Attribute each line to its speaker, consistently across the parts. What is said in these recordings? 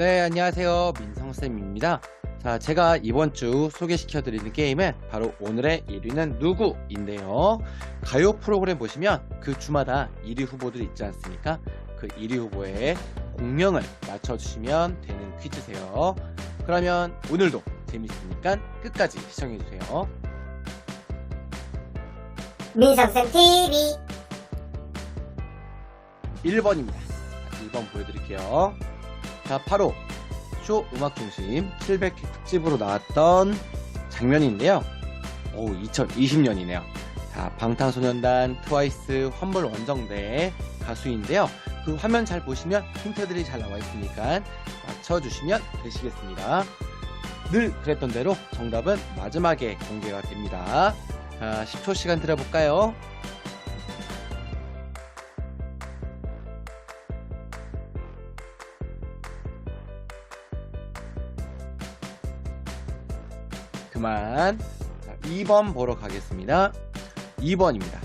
Speaker 1: 네, 안녕하세요. 민성쌤입니다. 자, 제가 이번 주 소개시켜드리는 게임은 바로 오늘의 1위는 누구인데요. 가요 프로그램 보시면 그 주마다 1위 후보들 있지 않습니까? 그 1위 후보의 공명을 맞춰주시면 되는 퀴즈세요. 그러면 오늘도 재밌으니까 끝까지 시청해주세요.
Speaker 2: 민성쌤 TV
Speaker 1: 1번입니다. 1번 보여드릴게요. 자, 바로 쇼 음악 중심 700회 특집으로 나왔던 장면인데요. 오, 2020년이네요. 자, 방탄소년단, 트와이스, 환불 원정대 가수인데요. 그 화면 잘 보시면 힌트들이 잘 나와 있으니까 맞춰주시면 되시겠습니다. 늘 그랬던 대로 정답은 마지막에 공개가 됩니다. 자, 10초 시간 들어볼까요? 그만. 자, 2번 보러 가겠습니다. 2번입니다.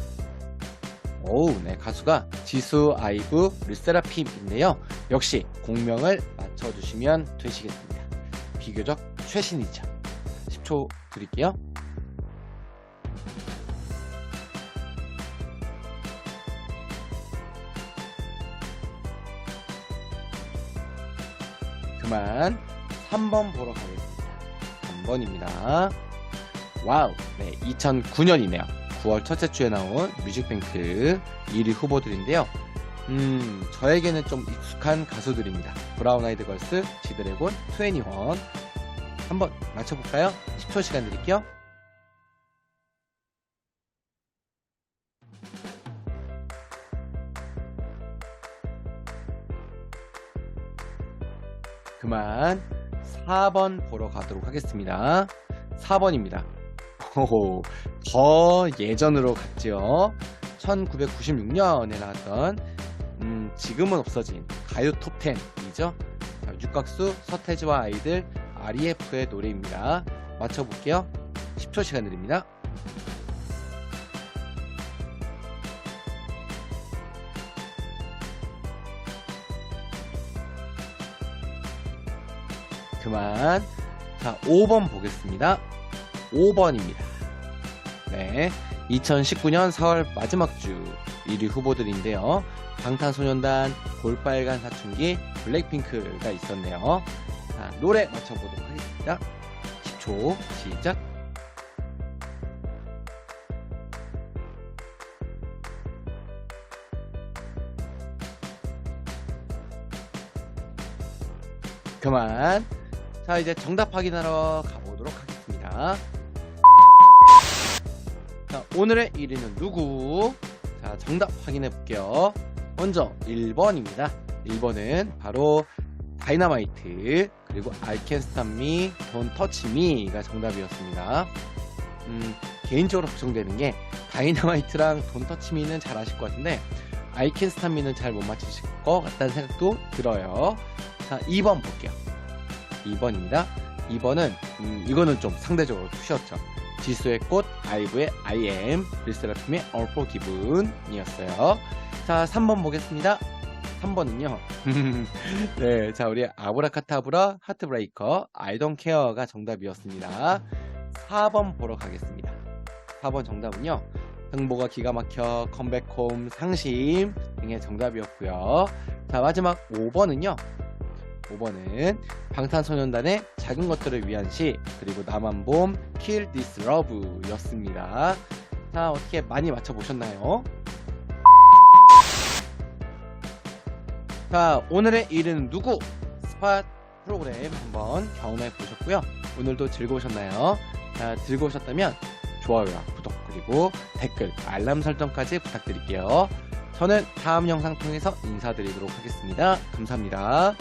Speaker 1: 오우, 네, 가수가 지수, 아이브, 르세라핌인데요. 역시 공명을 맞춰주시면 되시겠습니다. 비교적 최신이죠. 10초 드릴게요. 그만. 3번 보러 가겠습니다. 3번입니다. 와우. 네, 2009년이네요. 9월 첫째 주에 나온 뮤직뱅크 1위 후보들인데요. 음, 저에게는 좀 익숙한 가수들입니다. 브라운 아이드 걸스, 지드래곤, 21. 한번 맞춰볼까요? 10초 시간 드릴게요. 그만 4번 보러 가도록 하겠습니다. 4번입니다. 호호, 더 예전으로 갔죠. 1996년에 나왔던 음, 지금은 없어진 가요 톱10이죠. 육각수 서태지와 아이들 REF의 노래입니다. 맞춰볼게요. 10초 시간 드립니다. 그만. 자, 5번 보겠습니다. 5번입니다. 네. 2019년 4월 마지막 주 1위 후보들인데요. 방탄소년단, 볼빨간 사춘기, 블랙핑크가 있었네요. 자, 노래 맞춰보도록 하겠습니다. 10초, 시작. 그만. 자, 이제 정답 확인하러 가보도록 하겠습니다. 자, 오늘의 1위는 누구? 자, 정답 확인해 볼게요. 먼저 1번입니다. 1번은 바로 다이너마이트 그리고 Don't Touch Me가 정답이었습니다. 음, 개인적으로 걱정되는 게 다이너마이트랑 Touch Me는 잘 아실 것 같은데 Me는 잘 못 맞추실 것 같다는 생각도 들어요. 자, 2번 볼게요. 2번입니다. 2번은 음, 이거는 좀 상대적으로 쉬웠죠. 지수의 꽃, 아이브의 I am, 릴세라핌의 All Forgiven이었어요. 자, 3번 보겠습니다. 3번은요. 네, 자, 우리 아브라카타브라 하트브레이커 I don't care가 정답이었습니다. 4번 보러 가겠습니다. 4번 정답은요. 행보가 기가 막혀 컴백홈 상심 등의 정답이었고요. 자, 마지막 5번은요. 5번은 방탄소년단의 작은 것들을 위한 시 그리고 남한봄 Kill This Love 였습니다. 자 어떻게 많이 맞춰보셨나요? 자 오늘의 1위는 누구? 스팟 프로그램 한번 경험해 보셨고요. 오늘도 즐거우셨나요? 자 즐거우셨다면 좋아요와 구독 그리고 댓글 알람 설정까지 부탁드릴게요. 저는 다음 영상 통해서 인사드리도록 하겠습니다. 감사합니다.